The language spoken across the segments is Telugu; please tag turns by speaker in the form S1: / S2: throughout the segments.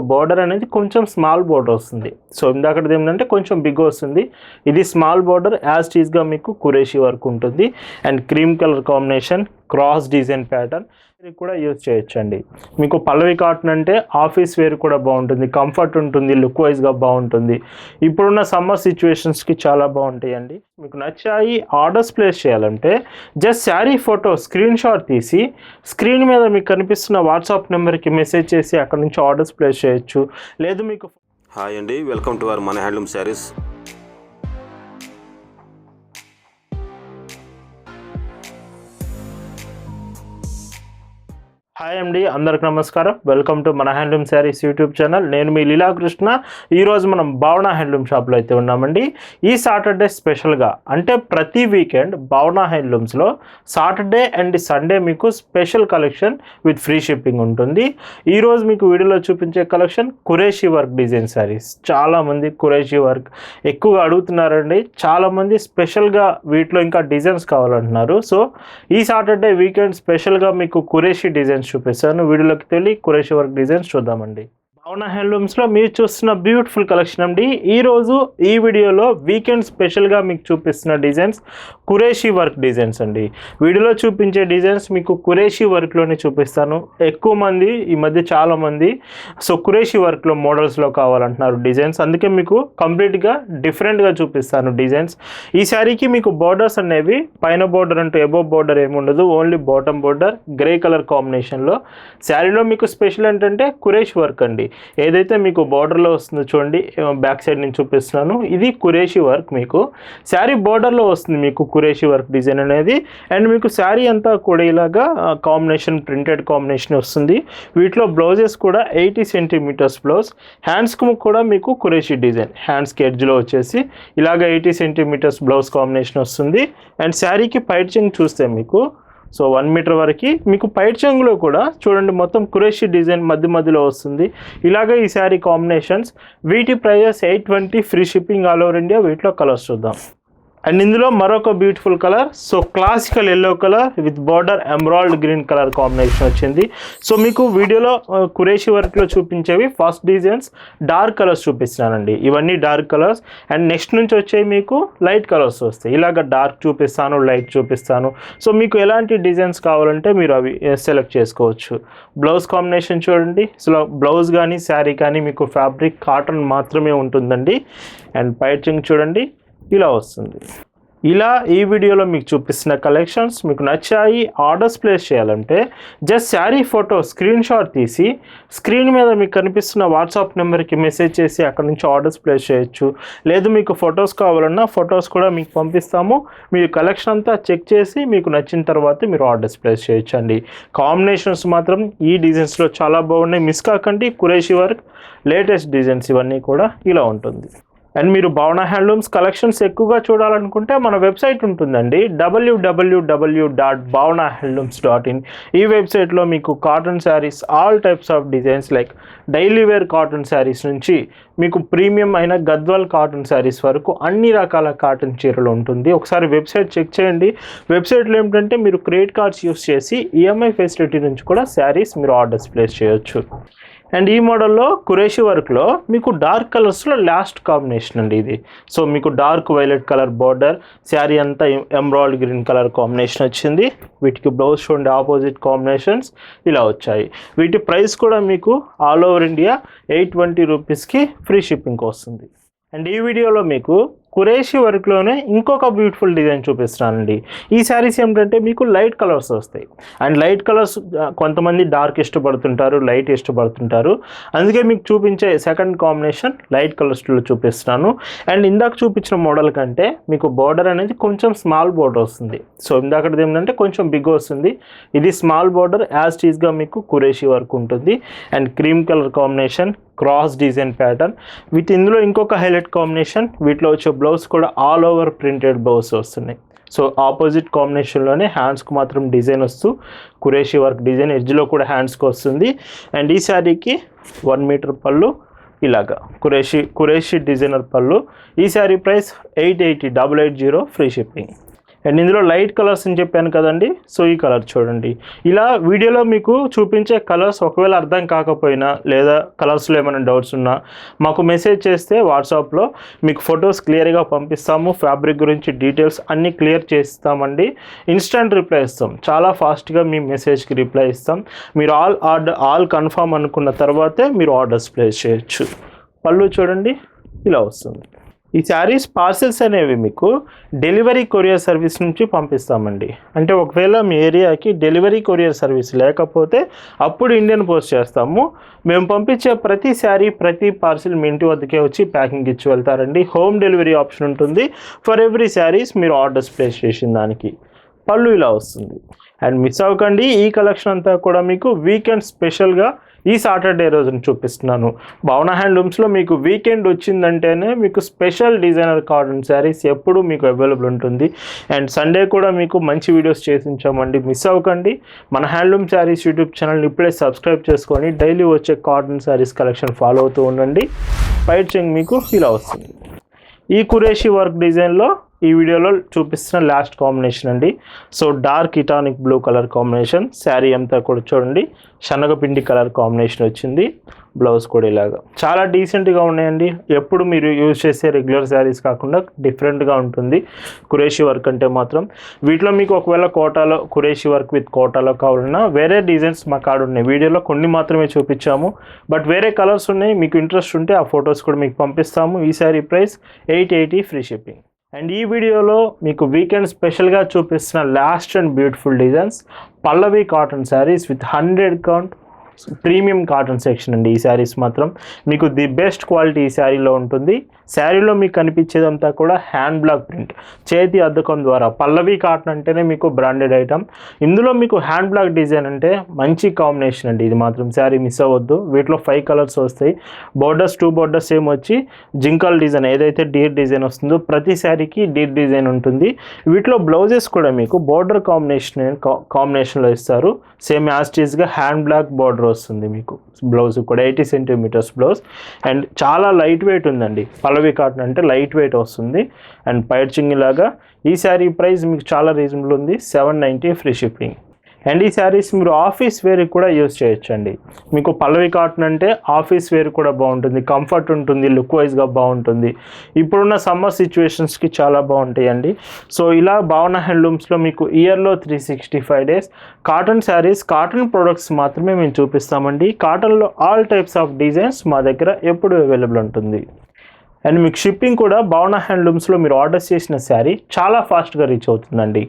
S1: బోర్డర్ అనేది కొంచెం స్మాల్ బోర్డర్ వస్తుంది. సో ఇందాకటిది ఏంటంటే కొంచెం బిగ్ వస్తుంది. ఇది స్మాల్ బోర్డర్ యాజ్ టీజ్గా మీకు కురేషి వర్క్ ఉంటుంది. And cream colour combination cross design pattern కూడా యూజ్ చేయొచ్చండి. మీకు పల్లవి కాటన్ అంటే ఆఫీస్ వేర్ కూడా బాగుంటుంది. కంఫర్ట్ ఉంటుంది లుక్ వైజ్గా బాగుంటుంది. ఇప్పుడున్న సమ్మర్ సిచ్యువేషన్స్కి చాలా బాగుంటాయండి. మీకు నచ్చాయి ఆర్డర్స్ ప్లేస్ చేయాలంటే just sari photo screenshot తీసి స్క్రీన్ మీద మీకు కనిపిస్తున్న వాట్సాప్ నెంబర్కి మెసేజ్ చేసి అక్కడ నుంచి ఆర్డర్స్ ప్లేస్ చేయొచ్చు. లేదు మీకు
S2: హాయ్ అండి వెల్కమ్ టు అవర్ మన హ్యాండ్లూమ్ శారీస్.
S1: హాయ్ అండి అందరికి నమస్కారం. వెల్కమ్ టు మన హ్యాండ్లూమ్ శారీస్ యూట్యూబ్ ఛానల్ నేను మీ లీలాకృష్ణ. ఈరోజు మనం భావన హ్యాండ్లూమ్ షాప్లో అయితే ఉన్నామండి. ఈ సాటర్డే స్పెషల్గా అంటే ప్రతి వీకెండ్ భావన హ్యాండ్లూమ్స్లో సాటర్డే అండ్ సండే మీకు special collection with free shipping ఉంటుంది. ఈరోజు మీకు వీడియోలో చూపించే collection crochet work design saris చాలామంది కురేషి వర్క్ ఎక్కువగా అడుగుతున్నారండి. చాలామంది స్పెషల్గా వీటిలో ఇంకా డిజైన్స్ కావాలంటున్నారు. సో ఈ సాటర్డే వీకెండ్ స్పెషల్గా మీకు కురేషి డిజైన్స్ చూపిస్తాను వీడియోలోకి తెలియ కురేషి వర్క్ డిజైన్స్ చూద్దామండి. భావన హ్యాండ్లూమ్స్లో మీరు చూస్తున్న బ్యూటిఫుల్ కలెక్షన్ అండి. ఈరోజు ఈ వీడియోలో వీకెండ్ స్పెషల్గా మీకు చూపిస్తున్న డిజైన్స్ కురేషీ వర్క్ డిజైన్స్ అండి. వీడియోలో చూపించే డిజైన్స్ మీకు కురేషీ వర్క్లోనే చూపిస్తాను. ఎక్కువ మంది ఈ మధ్య చాలామంది సో కురేషి వర్క్లో మోడల్స్లో కావాలంటున్నారు డిజైన్స్. అందుకే మీకు కంప్లీట్గా డిఫరెంట్గా చూపిస్తాను డిజైన్స్. ఈ శారీకి మీకు బోర్డర్స్ అనేవి పైన బోర్డర్ అంటూ ఎబో బోర్డర్ ఏముండదు only bottom border grey colour కాంబినేషన్లో. శారీలో మీకు స్పెషల్ ఏంటంటే కురేష్ వర్క్ అండి. ఏదైతే మీకు బార్డర్లో వస్తుందో చూడండి బ్యాక్ సైడ్ నుంచి చూపిస్తున్నాను. ఇది కురేషి వర్క్ మీకు. శారీ బార్డర్లో వస్తుంది మీకు కురేషి వర్క్ డిజైన్ అనేది. అండ్ మీకు శారీ అంతా కూడా ఇలాగా కాంబినేషన్ ప్రింటెడ్ కాంబినేషన్ వస్తుంది. వీటిలో బ్లౌజెస్ కూడా ఎయిటీ సెంటీమీటర్స్ బ్లౌజ్. హ్యాండ్స్కి కూడా మీకు కురేషి డిజైన్ హ్యాండ్స్కి ఎడ్జ్లో వచ్చేసి ఇలాగ ఎయిటీ సెంటీమీటర్స్ బ్లౌజ్ కాంబినేషన్ వస్తుంది. అండ్ శారీకి పైచింగ్ చూస్తే మీకు సో వన్ మీటర్ వరకు మీకు పైట్ చెంగులో కూడా చూడండి మొత్తం కురేషి డిజైన్ మధ్య మధ్యలో వస్తుంది. ఇలాగే ఈ శారీ కాంబినేషన్స్ వీటి prices eight twenty free shipping all over India వీటిలో కలర్స్ చూద్దాం. అండ్ ఇందులో మరొక beautiful colour so classical yellow colour with border emerald green colour combination వచ్చింది. సో మీకు వీడియోలో కురేషి వర్క్లో చూపించేవి ఫస్ట్ డిజైన్స్ డార్క్ కలర్స్ చూపిస్తున్నానండి. ఇవన్నీ డార్క్ కలర్స్ అండ్ నెక్స్ట్ నుంచి వచ్చేవి మీకు లైట్ కలర్స్ వస్తాయి. ఇలాగ డార్క్ చూపిస్తాను లైట్ చూపిస్తాను. సో మీకు ఎలాంటి డిజైన్స్ కావాలంటే మీరు అవి సెలెక్ట్ చేసుకోవచ్చు. బ్లౌజ్ కాంబినేషన్ చూడండి. సో బ్లౌజ్ కానీ శారీ కానీ మీకు ఫ్యాబ్రిక్ కాటన్ మాత్రమే ఉంటుందండి. అండ్ పైచింగ్ చూడండి. ఇలా వస్తుంది. ఇలా ఈ వీడియోలో మీకు చూపిస్తున్న కలెక్షన్స్ మీకు నచ్చాయి ఆర్డర్స్ ప్లేస్ చేయాలంటే just sari photo screenshot తీసి స్క్రీన్ మీద మీకు కనిపిస్తున్న వాట్సాప్ నెంబర్కి మెసేజ్ చేసి అక్కడ నుంచి ఆర్డర్స్ ప్లేస్ చేయొచ్చు. లేదు మీకు ఫొటోస్ కావాలన్నా ఫొటోస్ కూడా మీకు పంపిస్తాము. మీరు కలెక్షన్ అంతా చెక్ చేసి మీకు నచ్చిన తర్వాత మీరు ఆర్డర్స్ ప్లేస్ చేయొచ్చు అండి కాంబినేషన్స్ మాత్రం ఈ డిజైన్స్లో చాలా బాగున్నాయి. మిస్ కాకండి కురేషి వర్క్ లేటెస్ట్ డిజైన్స్ ఇవన్నీ కూడా ఇలా ఉంటుంది. అండ్ మీరు భవన హ్యాండ్లూమ్స్ కలెక్షన్స్ ఎక్కువగా చూడాలనుకుంటే మన వెబ్సైట్ ఉంటుందండి. WWW dot Bhavana handlooms dot in ఈ వెబ్సైట్లో మీకు cotton saris all types of designs like daily wear cotton saris నుంచి మీకు ప్రీమియం అయిన గద్వాల్ కాటన్ శారీస్ వరకు అన్ని రకాల కాటన్ చీరలు ఉంటుంది. ఒకసారి వెబ్సైట్ చెక్ చేయండి. వెబ్సైట్లో ఏమిటంటే మీరు క్రెడిట్ కార్డ్స్ యూస్ చేసి ఈఎంఐ ఫెసిలిటీ నుంచి కూడా శారీస్ మీరు ఆర్డర్స్ ప్లేస్ చేయొచ్చు. అండ్ ఈ మోడల్లో కురేషి వర్క్లో మీకు డార్క్ కలర్స్లో లాస్ట్ కాంబినేషన్ అండి ఇది. సో మీకు dark violet colour border sari అంతా ఎంబ్రాయిడ్ గ్రీన్ కలర్ కాంబినేషన్ వచ్చింది. వీటికి బ్లౌజ్ చూడండి ఆపోజిట్ కాంబినేషన్స్ ఇలా వచ్చాయి. వీటి ప్రైస్ కూడా మీకు all over India eight twenty రూపీస్కి ఫ్రీ షిప్పింగ్ వస్తుంది. అండ్ ఈ వీడియోలో మీకు కురేషి వర్క్లోనే ఇంకొక బ్యూటిఫుల్ డిజైన్ చూపిస్తానండి ఈ శారీస్ ఏమిటంటే మీకు లైట్ కలర్స్ వస్తాయి. అండ్ లైట్ కలర్స్ కొంతమంది డార్క్ ఇష్టపడుతుంటారు లైట్ ఇష్టపడుతుంటారు. అందుకే మీకు చూపించే సెకండ్ కాంబినేషన్ లైట్ కలర్స్లో చూపిస్తున్నాను. అండ్ ఇందాక చూపించిన మోడల్ కంటే మీకు బార్డర్ అనేది కొంచెం స్మాల్ బార్డర్ వస్తుంది. సో ఇందాకది ఏంటంటే కొంచెం బిగ్ వస్తుంది. ఇది స్మాల్ బార్డర్ యాజ్ టీజ్గా మీకు కురేషి వర్క్ ఉంటుంది. And cream colour combination cross design pattern వీటి ఇందులో ఇంకొక హైలైట్ కాంబినేషన్ వీటిలో వచ్చే బ్లౌజ్ కూడా ఆల్ ఓవర్ ప్రింటెడ్ బ్లౌజ్ వస్తున్నాయి. సో ఆపోజిట్ కాంబినేషన్లోనే హ్యాండ్స్కి మాత్రం డిజైన్ వస్తూ కురేషి వర్క్ డిజైన్ ఎడ్జ్లో కూడా హ్యాండ్స్కి వస్తుంది. అండ్ ఈ శారీకి వన్ మీటర్ పళ్ళు ఇలాగా కురేషి కురేషి డిజైనర్ పళ్ళు. ఈ sari price eight eighty double eight zero free shipping. And ఇందులో లైట్ కలర్స్ అని చెప్పాను కదండి సో ఈ కలర్ చూడండి. ఇలా వీడియోలో మీకు చూపించే కలర్స్ ఒకవేళ అర్థం కాకపోయినా లేదా కలర్స్లో ఏమైనా డౌట్స్ ఉన్నా మాకు మెసేజ్ చేస్తే వాట్సాప్లో మీకు ఫొటోస్ క్లియర్గా పంపిస్తాము ఫ్యాబ్రిక్ గురించి డీటెయిల్స్ అన్నీ క్లియర్ చేస్తామండి. ఇన్స్టంట్ రిప్లై ఇస్తాం. చాలా ఫాస్ట్గా మీ మెసేజ్కి రిప్లై ఇస్తాం. మీరు ఆల్ ఆర్డర్ ఆల్ కన్ఫర్మ్ అనుకున్న తర్వాతే మీరు ఆర్డర్స్ ప్లేస్ చేయొచ్చు. పళ్ళు చూడండి ఇలా వస్తుంది. ఈ శారీస్ పార్సిల్స్ అనేవి మీకు డెలివరీ కొరియర్ సర్వీస్ నుంచి పంపిస్తామండి. అంటే ఒకవేళ మీ ఏరియాకి డెలివరీ కొరియర్ సర్వీస్ లేకపోతే అప్పుడు ఇండియన్ పోస్ట్ చేస్తాము. మేము పంపించే ప్రతి శారీ ప్రతి పార్సిల్ మీ ఇంటి వద్దకే వచ్చి ప్యాకింగ్ ఇచ్చి వెళ్తారండి. హోమ్ డెలివరీ ఆప్షన్ ఉంటుంది. ఫర్ ఎవ్రీ శారీస్ మీరు ఆర్డర్స్ ప్లేస్ చేసిన దానికి పళ్ళు ఇలా వస్తుంది. అండ్ మిస్ అవ్వకండి ఈ కలెక్షన్ అంతా కూడా మీకు వీకెండ్ స్పెషల్గా ఈ సాటర్డే రోజున చూపిస్తున్నాను. భావన హ్యాండ్లూమ్స్లో మీకు వీకెండ్ వచ్చిందంటేనే మీకు స్పెషల్ డిజైనర్ కాటన్ శారీస్ ఎప్పుడు మీకు అవైలబుల్ ఉంటుంది. అండ్ సండే కూడా మీకు మంచి వీడియోస్ చేసి ఉంచామండి. మిస్ అవ్వకండి. మన హ్యాండ్లూమ్ శారీస్ యూట్యూబ్ ఛానల్ని ఇప్పుడే సబ్స్క్రైబ్ చేసుకొని డైలీ వచ్చే కాటన్ శారీస్ కలెక్షన్ ఫాలో అవుతూ ఉండండి. పైట్ చెంగ్ మీకు ఇలా వస్తుంది ఈ కురేషి వర్క్ డిజైన్లో ఈ వీడియోలో చూపిస్తున్న లాస్ట్ కాంబినేషన్ అండి. సో డార్క్ ఇటానిక్ బ్లూ కలర్ కాంబినేషన్ శారీ అంతా కూడా చూడండి. శనగపిండి కలర్ కాంబినేషన్ వచ్చింది. బ్లౌజ్ కూడా ఇలాగా. చాలా డీసెంట్గా ఉన్నాయండి. ఎప్పుడు మీరు యూజ్ చేసే రెగ్యులర్ శారీస్ కాకుండా డిఫరెంట్గా ఉంటుంది. కురేషి వర్క్ అంటే మాత్రం. వీటిలో మీకు ఒకవేళ కోటాలో కురేషి వర్క్ విత్ కోటాలో కావాలన్నా వేరే డిజైన్స్ మా కాడ ఉన్నాయి. వీడియోలో కొన్ని మాత్రమే చూపించాము. బట్ వేరే కలర్స్ ఉన్నాయి. మీకు ఇంట్రెస్ట్ ఉంటే ఆ ఫొటోస్ కూడా మీకు పంపిస్తాము. ఈ sari price eight eighty free shipping and ఈ వీడియోలో మీకు వీకెండ్ స్పెషల్గా చూపిస్తున్న last and beautiful designs Pallavi cotton saris with hundred count premium cotton section అండి ఈ శారీస్ మాత్రం. మీకు ది బెస్ట్ క్వాలిటీ ఈ శారీలో ఉంటుంది. శారీలో మీకు కనిపించేదంతా కూడా హ్యాండ్ బ్లాక్ ప్రింట్. చేతి అద్దకం ద్వారా. పల్లవి కాటన్ అంటేనే మీకు బ్రాండెడ్ ఐటమ్. ఇందులో మీకు హ్యాండ్ బ్లాక్ డిజైన్ అంటే మంచి కాంబినేషన్ అండి. ఇది మాత్రం శారీ మిస్ అవ్వద్దు. వీటిలో ఫైవ్ కలర్స్ వస్తాయి. బోర్డర్స్ టూ బోర్డర్స్ సేమ్ వచ్చి జింకల్ డిజైన్. ఏదైతే డీర్ డిజైన్ వస్తుందో ప్రతి శారీకి డీర్ డిజైన్ ఉంటుంది. వీటిలో బ్లౌజెస్ కూడా మీకు బోర్డర్ కాంబినేషన్ కాంబినేషన్లో ఇస్తారు. సేమ్ యాస్టీస్గా హ్యాండ్ బ్లాక్ బార్డర్ వస్తుంది మీకు. బ్లౌజ్ కూడా ఎయిటీ సెంటీమీటర్స్ బ్లౌజ్. అండ్ చాలా లైట్ వెయిట్ ఉందండి. పల్లవి కాటన్ అంటే లైట్ వెయిట్ వస్తుంది. అండ్ పైర్చింగ్ లాగా ఈ శారీ ప్రైస్ మీకు చాలా రీజనబుల్ ఉంది. Seven ninety free shipping. And ఈ శారీస్ మీరు ఆఫీస్ వేర్ కూడా యూజ్ చేయొచ్చండి. మీకు పల్లవి కాటన్ అంటే ఆఫీస్ వేర్ కూడా బాగుంటుంది. కంఫర్ట్ ఉంటుంది లుక్ వైజ్గా బాగుంటుంది. ఇప్పుడున్న సమ్మర్ సిచ్యువేషన్స్కి చాలా బాగుంటాయండి. సో ఇలా భావన హ్యాండ్లూమ్స్లో మీకు ఇయర్లో three sixty five days cotton saris cotton products మాత్రమే మేము చూపిస్తామండి. కాటన్లో ఆల్ టైప్స్ ఆఫ్ డిజైన్స్ మా దగ్గర ఎప్పుడు అవైలబుల్ ఉంటుంది. అండ్ మీకు షిప్పింగ్ కూడా భవన హ్యాండ్లూమ్స్లో మీరు ఆర్డర్ చేసిన శారీ చాలా ఫాస్ట్గా రీచ్ అవుతుందండి.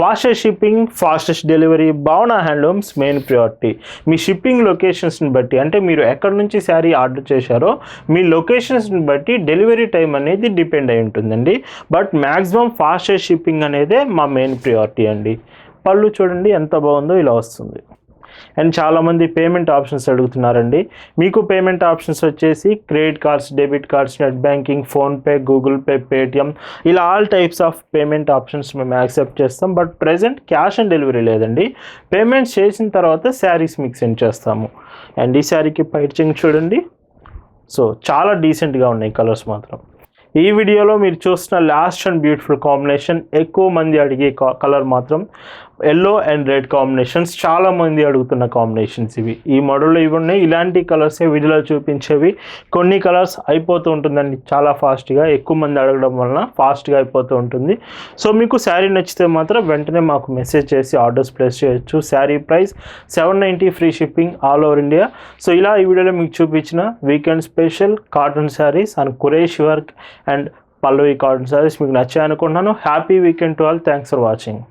S1: Fastest shipping fastest delivery Bhavana handlooms main priority మీ షిప్పింగ్ లొకేషన్స్ని బట్టి అంటే మీరు ఎక్కడి నుంచి శారీ ఆర్డర్ చేశారో మీ లొకేషన్స్ని బట్టి డెలివరీ టైం అనేది డిపెండ్ అయి ఉంటుందండి. బట్ మ్యాక్సిమం ఫాస్టెస్ట్ షిప్పింగ్ అనేదే మా మెయిన్ ప్రియారిటీ అండి. పళ్ళు చూడండి ఎంత బాగుందో ఇలా వస్తుంది. అండ్ చాలామంది పేమెంట్ ఆప్షన్స్ అడుగుతున్నారండి. మీకు పేమెంట్ ఆప్షన్స్ వచ్చేసి credit cards debit cards net banking PhonePe Google pay Paytm ఇలా all types of payment options మేము యాక్సెప్ట్ చేస్తాం. But present cash on delivery లేదండి. పేమెంట్స్ చేసిన తర్వాత శారీస్ మీకు సెండ్ చేస్తాము. అండ్ ఈ శారీకి పైచింగ్ చూడండి. సో చాలా డీసెంట్గా ఉన్నాయి కలర్స్ మాత్రం. ఈ వీడియోలో మీరు చూస్తున్న లాస్ట్ అండ్ బ్యూటిఫుల్ కాంబినేషన్ ఎక్కువ మంది అడిగే కలర్ మాత్రం ఎల్లో అండ్ రెడ్ కాంబినేషన్స్ చాలామంది అడుగుతున్న కాంబినేషన్స్ ఇవి. ఈ మోడల్లో ఇవి ఉన్నాయి. ఇలాంటి కలర్సే వీడియోలో చూపించేవి. కొన్ని కలర్స్ అయిపోతూ ఉంటుందండి. చాలా ఫాస్ట్గా ఎక్కువ మంది అడగడం వలన ఫాస్ట్గా అయిపోతూ ఉంటుంది. సో మీకు శారీ నచ్చితే మాత్రం వెంటనే మాకు మెసేజ్ చేసి ఆర్డర్స్ ప్లేస్ చేయొచ్చు. Sari price seven ninety free shipping all over India so ఇలా ఈ వీడియోలో మీకు చూపించిన weekend special cotton saris and Quresh work and Pallavi cotton saris మీకు నచ్చాయనుకుంటున్నాను. Happy weekend to all thanks for watching